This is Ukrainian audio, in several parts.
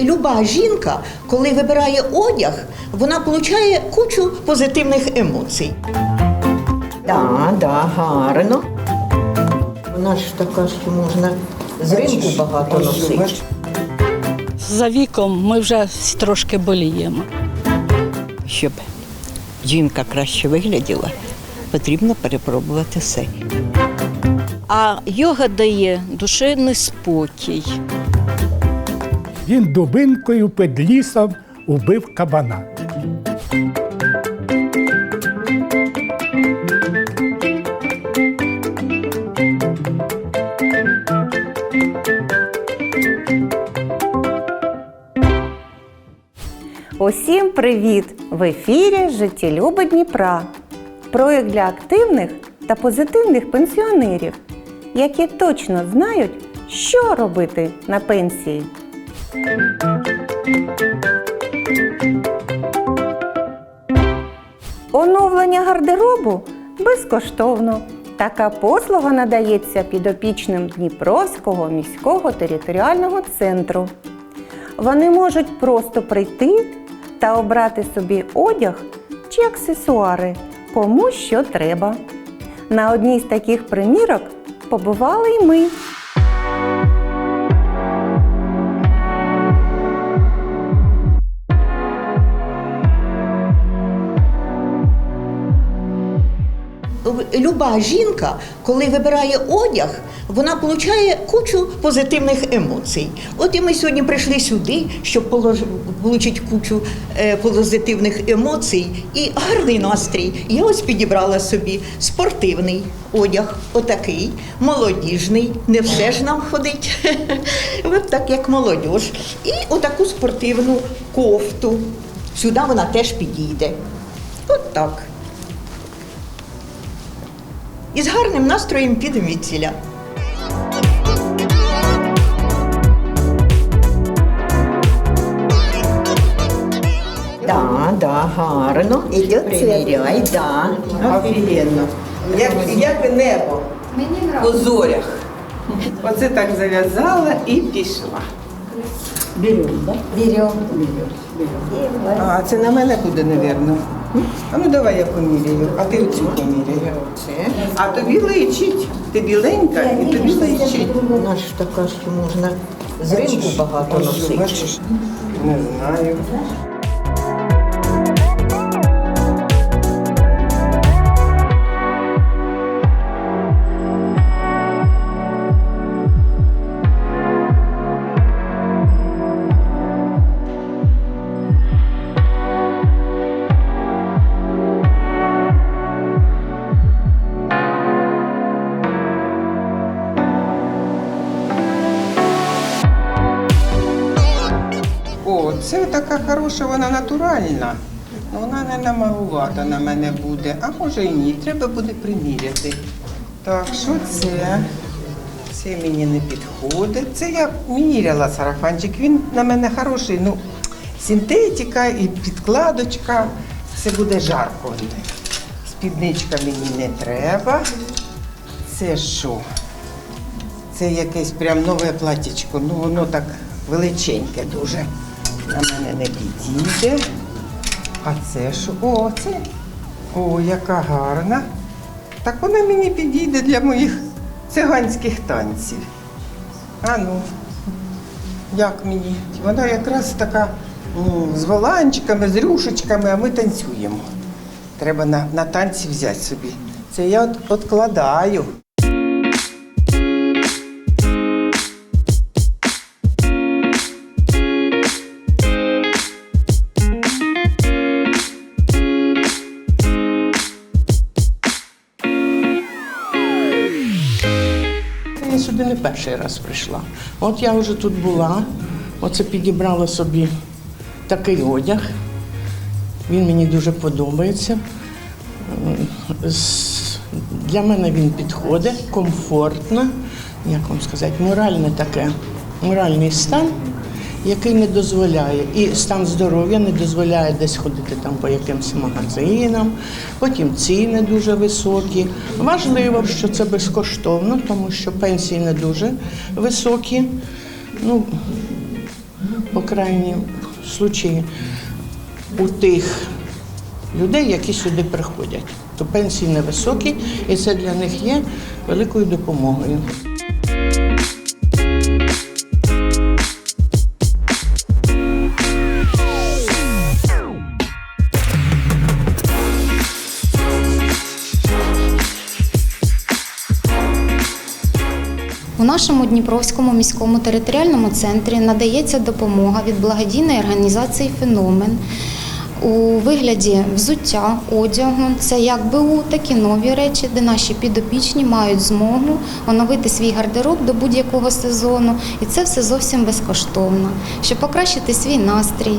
Люба жінка, коли вибирає одяг, вона отримує кучу позитивних емоцій. Так, да, гарно. Вона ж така, що можна з ринку багато носити. За віком ми вже трошки боліємо. Щоб жінка краще вигляділа, потрібно перепробувати все. А йога дає душевний спокій. Він дубинкою під лісом убив кабана. Усім привіт! В ефірі Життєлюби Дніпра. Проєкт для активних та позитивних пенсіонерів, які точно знають, що робити на пенсії. Оновлення гардеробу безкоштовно. Така послуга надається підопічним Дніпровського міського територіального центру. Вони можуть просто прийти та обрати собі одяг чи аксесуари, кому що треба. На одній з таких примірок побували й ми. Люба жінка, коли вибирає одяг, вона отримує кучу позитивних емоцій. От і ми сьогодні прийшли сюди, щоб отримати кучу е, позитивних емоцій і гарний настрій. Я ось підібрала собі спортивний одяг, отакий, молодіжний, не все ж нам ходить, так як молодь. І отаку спортивну кофту. Сюди вона теж підійде. От так. І з гарним настроєм підемо від ціля. Да, да, гарно. Ідет Приміряй, да. Офігенно. Як, як небо по зорях. Оце так зав'язала і пішла. Берем, да? Берем. А це на мене буде, напевно. А ну давай я поміряю, а ти оцю поміряю. А тобі личить. Ти біленька і тобі личить. Вона ж така, що можна з ринку багато носити. Не знаю. Така хороша, вона натуральна. Ну, вона не намалувата на мене буде, а може і ні. Треба буде приміряти. Так, що це? Це мені не підходить. Це я міряла сарафанчик. Він на мене хороший. Ну, синтетика і підкладочка. Це буде жарко. Спідничка мені не треба. Це що? Це якесь прям нове платічко. Ну воно так величеньке дуже. На мене не підійде. А це що? О, це. О, яка гарна. Так вона мені підійде для моїх циганських танців. А ну, як мені? Вона якраз така м, з воланчиками, з рюшечками, а ми танцюємо. Треба на, на танці взяти собі. Це я от, откладаю. Перший раз прийшла. От я вже тут була, оце підібрала собі такий одяг. Він мені дуже подобається. Для мене він підходить, комфортно, як вам сказати, моральне таке, моральний стан, який не дозволяє, і стан здоров'я не дозволяє десь ходити там по якимось магазинам, потім ціни дуже високі. Важливо, що це безкоштовно, тому що пенсії не дуже високі. Ну, по крайній случаї, у тих людей, які сюди приходять. То пенсії невисокі, і це для них є великою допомогою. Нашому Дніпровському міському територіальному центрі надається допомога від благодійної організації Феномен у вигляді взуття, одягу. Це як БУ, так і нові речі, де наші підопічні мають змогу оновити свій гардероб до будь-якого сезону, і це все зовсім безкоштовно, щоб покращити свій настрій.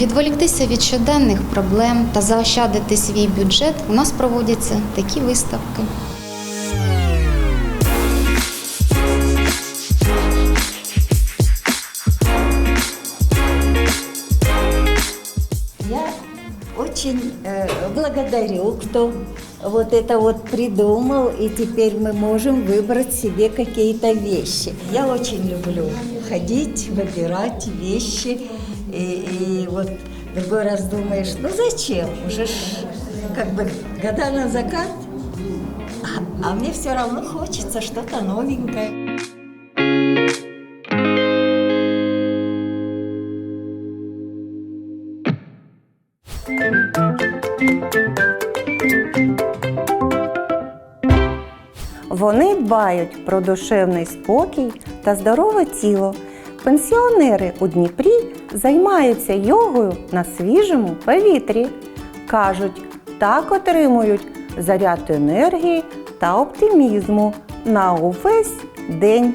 Відволіктися від щоденних проблем та заощадити свій бюджет, у нас проводяться такі виставки. Благодарю, кто вот это вот придумал, и теперь мы можем выбрать себе какие-то вещи. Я очень люблю ходить, выбирать вещи, и, и вот другой раз думаешь, ну зачем, уже ж как бы года на закат, а, а мне все равно хочется что-то новенькое. Дбають про душевний спокій та здорове тіло. Пенсіонери у Дніпрі займаються йогою на свіжому повітрі. Кажуть, так отримують заряд енергії та оптимізму на увесь день.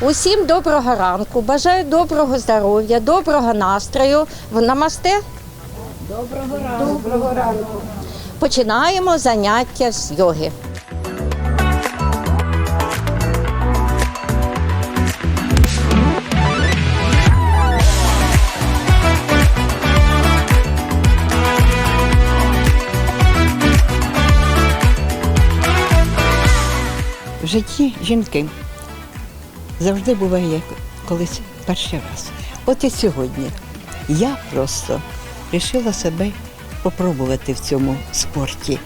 Усім доброго ранку, бажаю доброго здоров'я, доброго настрою. Намасте? Доброго ранку. Доброго ранку. Починаємо заняття з йоги. Житті жінки завжди буває колись перший раз. От і сьогодні я просто вирішила себе попробувати в цьому спорті.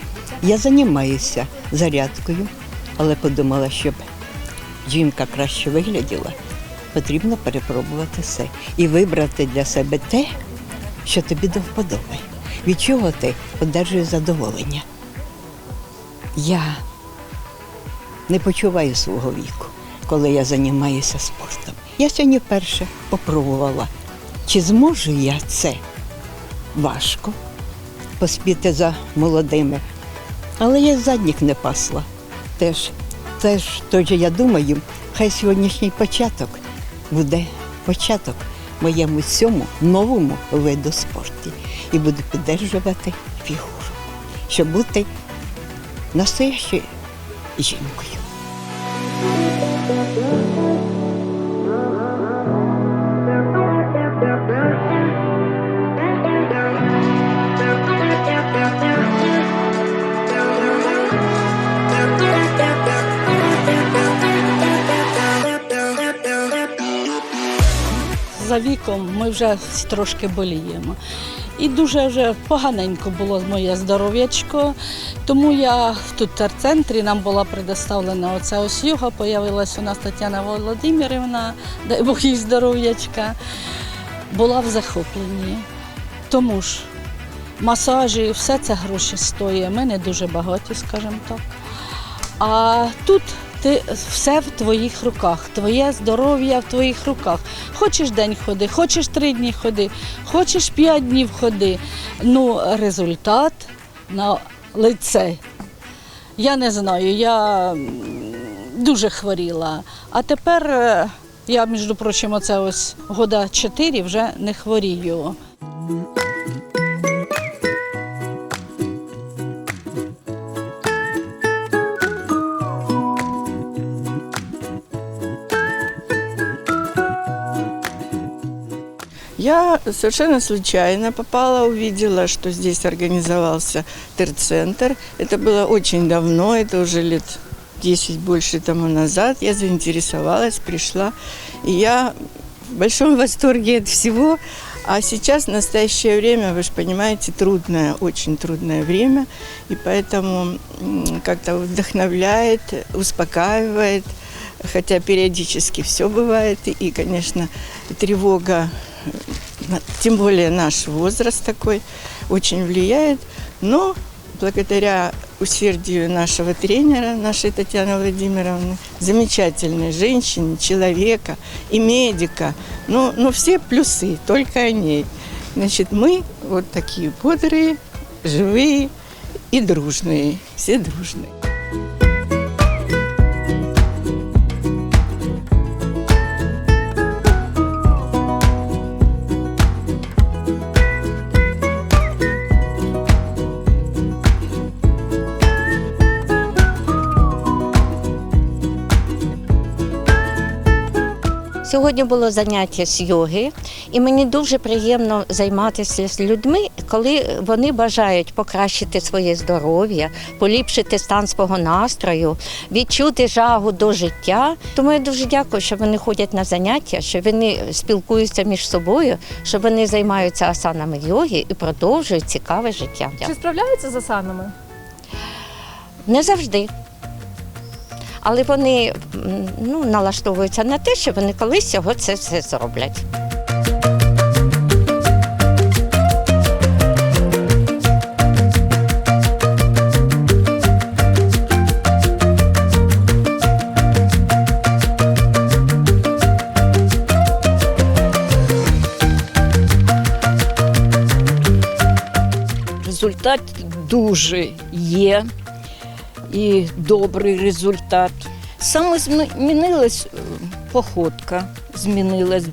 Я займаюся зарядкою, але подумала, щоб жінка краще вигляділа, потрібно перепробувати все і вибрати для себе те, що тобі до вподоби, від чого ти одержуєш задоволення. Я не почуваю свого віку, коли я займаюся спортом. Я сьогодні вперше попробувала, чи зможу я це важко поспіти за молодими. Але я задніх не пасла. Теж, теж, тож я думаю, хай сьогоднішній початок буде початок моєму цьому новому виду спорту. І буду підтримувати фігуру, щоб бути настоящою жінкою. За віком ми вже трошки боліємо. І дуже вже поганенько було моє здоров'ячко. Тому я тут в терцентрі нам була предоставлена оця ось йога. Появилась у нас Тетяна Володимирівна, дай Бог їй здоров'ячка. Була в захопленні. Тому ж масажі, все це гроші стоїть. Ми не дуже багаті, скажімо так. А тут ти все в твоїх руках, твоє здоров'я в твоїх руках. Хочеш день ходи, хочеш три дні ходи, хочеш п'ять днів ходи. Ну, результат на лице. Я не знаю, я дуже хворіла. А тепер е, я, між прочим, оце ось года чотири вже не хворію. Я совершенно случайно попала, увидела, что здесь организовался терцентр. Это было очень давно, это уже лет 10 больше тому назад. Я заинтересовалась, пришла. И я в большом восторге от всего. А сейчас, в настоящее время, вы же понимаете, трудное, очень трудное время. И поэтому как-то вдохновляет, успокаивает. Хотя периодически все бывает. И, конечно, тревога, тем более наш возраст такой, очень влияет. Но благодаря усердию нашего тренера, нашей Татьяны Владимировны, замечательной женщине, человека и медика, ну, ну все плюсы, только о ней. Значит, мы вот такие бодрые, живые и дружные, все дружные. Сьогодні було заняття з йоги, і мені дуже приємно займатися з людьми, коли вони бажають покращити своє здоров'я, поліпшити стан свого настрою, відчути жагу до життя. Тому я дуже дякую, що вони ходять на заняття, що вони спілкуються між собою, що вони займаються асанами йоги і продовжують цікаве життя. Чи справляються з асанами? Не завжди. Але вони ну, налаштовуються на те, що вони колись цього це все зроблять. Результат дуже є і добрий результат. Саме змінилась е, походка, змінилась,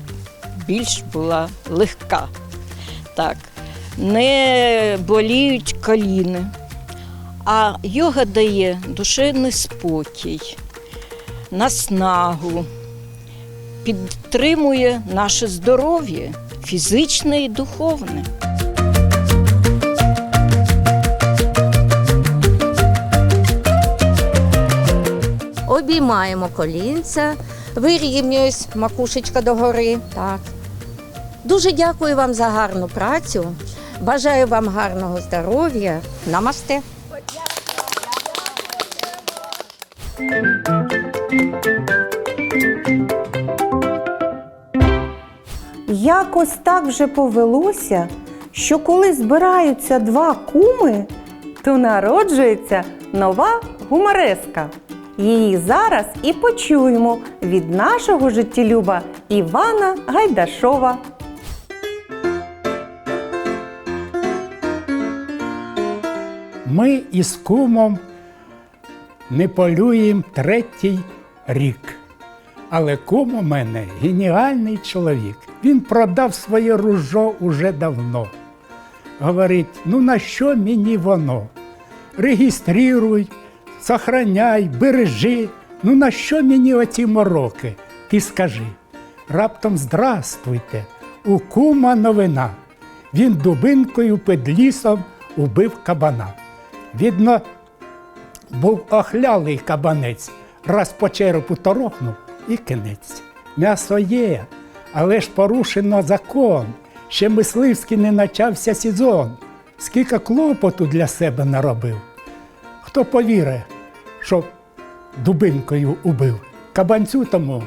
більш була легка. Так. Не боліють коліни, а йога дає душевний спокій, наснагу, підтримує наше здоров'я фізичне і духовне. Обіймаємо колінця, вирівнююсь, макушечка догори. Так. Дуже дякую вам за гарну працю. Бажаю вам гарного здоров'я. Намасте. Якось так вже повелося, що коли збираються два куми, то народжується нова гумореска. Її зараз і почуємо від нашого життєлюба Івана Гайдашова. Ми із кумом не полюємо третій рік. Але кум у мене геніальний чоловік. Він продав своє ружо уже давно. Говорить: ну на що мені воно? Регіструй, сохраняй, бережи. Ну на що мені оці мороки? Ти скажи. Раптом здравствуйте, у кума новина. Він дубинкою під лісом убив кабана. Видно, був охлялий кабанець, раз по черепу торохнув і кінець. М'ясо є, але ж порушено закон. Ще мисливський не почався сезон. Скільки клопоту для себе наробив. Хто повірить, що дубинкою убив? Кабанцю тому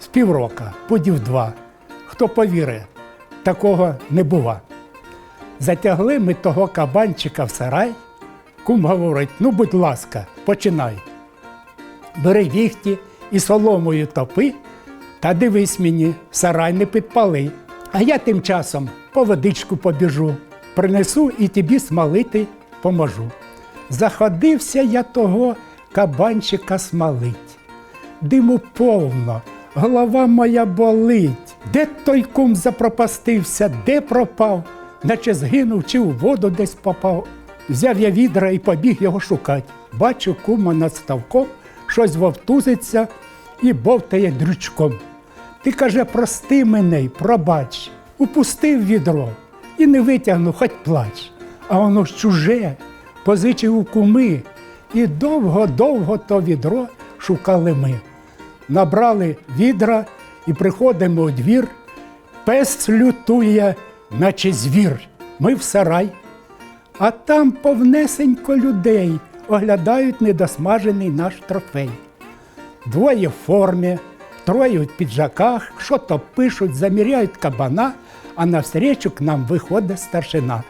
з піврока, подів два. Хто повірить, такого не бува. Затягли ми того кабанчика в сарай. Кум говорить: ну, будь ласка, починай. Бери віхті і соломою топи, та дивись мені, сарай не підпали. А я тим часом по водичку побіжу, принесу і тобі смалити поможу. Заходився я того кабанчика смалить. Диму повно, голова моя болить. Де той кум запропастився, де пропав, наче згинув чи у воду десь попав. Взяв я відра і побіг його шукать. Бачу, кума над ставком щось вовтузиться і бовтає дрючком. Ти каже, прости мене пробач, упустив відро і не витягну, хоч плач. А воно ж чуже, позичив у куми, і довго-довго то відро шукали ми. Набрали відра і приходимо у двір, Пес лютує, наче звір. Ми в сарай, а там повнесенько людей оглядають недосмажений наш трофей. Двоє в формі, троє в піджаках, що то пишуть, заміряють кабана, а навстрічу к нам виходить старшина.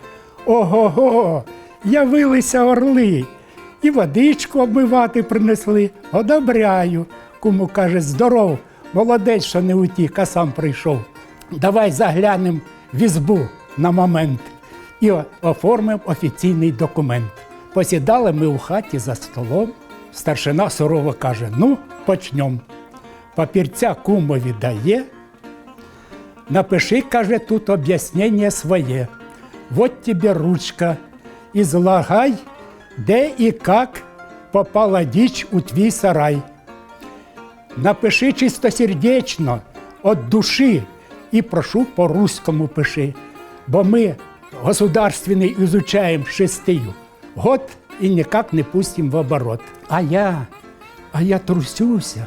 Ого-го, явилися орли. І водичку обмивати принесли. Одобряю. Кому каже, здоров, молодець, що не утік, а сам прийшов. Давай заглянемо в ізбу на момент і о- оформимо офіційний документ. Посідали ми у хаті за столом. Старшина сурово каже: ну, почнемо. Папірця кумові дає. Напиши, каже, тут об'яснення своє. Вот тебе ручка. Излагай, де і як попала дичь у твій сарай. Напиши чистосердечно, от душі, і прошу по-руському пиши, бо ми государственний изучаем шестию. Год і ніяк не пустим в оборот. А я, а я трусюся,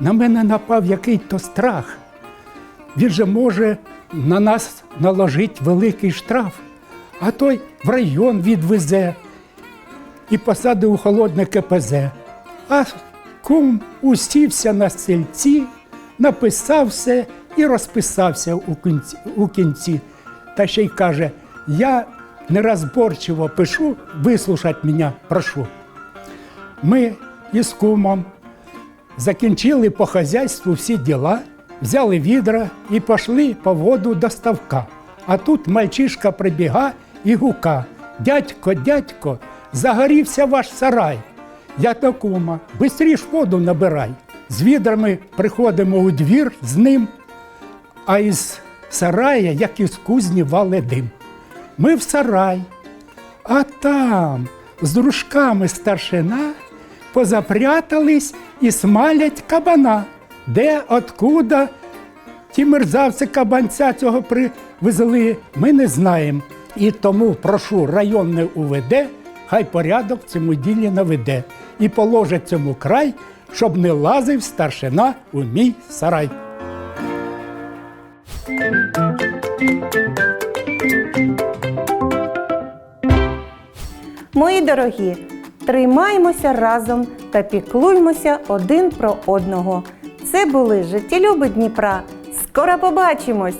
на мене напав який-то страх. Він же може на нас наложити великий штраф, а той в район відвезе і посадить у холодне КПЗ. А кум усівся на стільці, написав все і розписався у кінці, у кінці. Та ще й каже: я нерозборчиво пишу, вислушать мене прошу. Ми із кумом закінчили по хазяйству всі діла, взяли відра і пішли по воду до ставка. А тут мальчишка прибіга і гука. Дядько, дядько, загорівся ваш сарай. Я до кума, бистріш воду набирай. З відрами приходимо у двір з ним, а із сарая, як із кузні, вале дим. Ми в сарай, а там з дружками старшина позапрятались і смалять кабана. Де, откуда ті мерзавці кабанця цього привезли, ми не знаємо. І тому прошу районне УВД, хай порядок в цьому ділі наведе і положить цьому край, щоб не лазив старшина у мій сарай. Мої дорогі, тримаймося разом та піклуймося один про одного. Це були життєлюби Дніпра. Скоро побачимось!